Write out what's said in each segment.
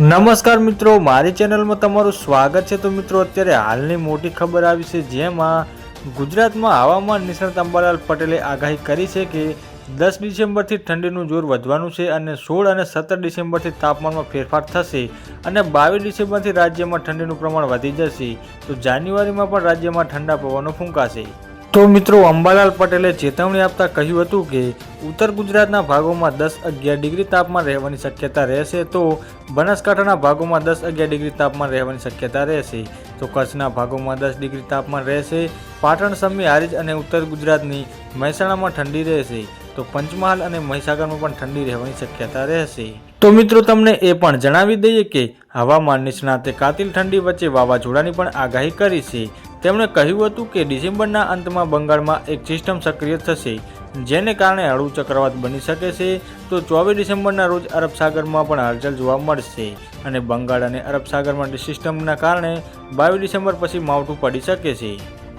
નમસ્કાર મિત્રો, મારી ચેનલમાં તમારું સ્વાગત છે. તો મિત્રો, અત્યારે હાલની મોટી ખબર આવી છે, જેમાં ગુજરાતમાં હવામાન નિષ્ણાત અંબાલાલ પટેલે આગાહી કરી છે કે દસ ડિસેમ્બરથી ઠંડીનું જોર વધવાનું છે અને સોળ અને સત્તર ડિસેમ્બરથી તાપમાનમાં ફેરફાર થશે અને બાવીસ ડિસેમ્બરથી રાજ્યમાં ઠંડીનું પ્રમાણ વધી જશે. તો જાન્યુઆરીમાં પણ રાજ્યમાં ઠંડા પવનો ફૂંકાશે. તો મિત્રો, અંબાલાલ પટેલે ચેતવણી આપતા કહ્યું હતું કે, ઉત્તર ગુજરાતના ભાગોમાં દસ અગિયાર ડિગ્રી તાપમાન રહેવાની શક્યતા રહેશે, તો બનાસકાંઠાના ભાગોમાં દસ અગિયાર ડિગ્રી તાપમાન રહેવાની શક્યતા રહેશે, તો કચ્છના ભાગોમાં દસ ડિગ્રી તાપમાન રહેશે, પાટણ, સમી, હારીજ અને ઉત્તર ગુજરાતની મહેસાણામાં ઠંડી રહેશે, તો પંચમહાલ અને મહીસાગરમાં પણ ઠંડી રહેવાની શક્યતા રહેશે. તો મિત્રો, તમને એ પણ જણાવી દઈએ કે, હવામાન નિષ્ણાતે કાતિલ ઠંડી વચ્ચે વાવાઝોડાની પણ આગાહી કરી છે તેમણે કહ્યું હતું કે ડિસેમ્બરના અંતમાં બંગાળમાં એક સિસ્ટમ સક્રિય થશે, જેને કારણે હળવું ચક્રવાત બની શકે છે. તો ચોવીસ ડિસેમ્બરના રોજ અરબ સાગરમાં પણ હલચલ જોવા મળશે અને બંગાળ અને અરબ સાગરમાં સિસ્ટમના કારણે બાવીસ ડિસેમ્બર પછી માવઠું પડી શકે છે.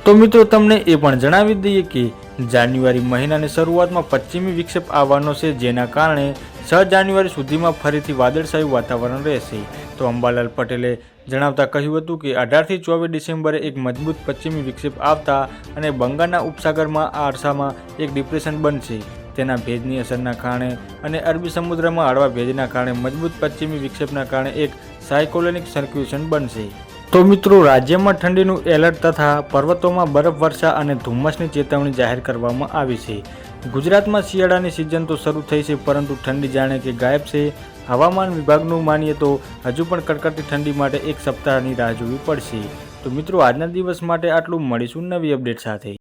તો મિત્રો, તમને એ પણ જણાવી દઈએ કે જાન્યુઆરી મહિનાની શરૂઆતમાં પશ્ચિમી વિક્ષેપ આવવાનો છે, જેના કારણે છ જાન્યુઆરી સુધીમાં ફરીથી વાદળછાયું વાતાવરણ રહેશે. તો અંબાલાલ પટેલે જણાવતા કહ્યું હતું કે અઢારથી ચોવીસ ડિસેમ્બરે એક મજબૂત પશ્ચિમી વિક્ષેપ આવતા અને બંગાળના ઉપસાગરમાં આ અરસામાં એક ડિપ્રેશન બનશે. તેના ભેજની અસરના કારણે અને અરબી સમુદ્રમાં હળવા ભેજના કારણે મજબૂત પશ્ચિમી વિક્ષેપના કારણે એક સાયકોલોનિક સર્ક્યુલેશન બનશે. તો મિત્રો, રાજ્યમાં ઠંડીનું એલર્ટ તથા પર્વતોમાં બરફવર્ષા અને ધુમ્મસની ચેતવણી જાહેર કરવામાં આવી છે. ગુજરાતમાં શિયાળાની સિઝન તો શરૂ થઈ છે, પરંતુ ઠંડી જાણે કે ગાયબ છે. હવામાન વિભાગનું માનીએ તો હજુ પણ કડકડતી ઠંડી માટે એક સપ્તાહની રાહ જોવી પડશે. તો મિત્રો, આજના દિવસ માટે આટલું મળીશું નવી અપડેટ સાથે.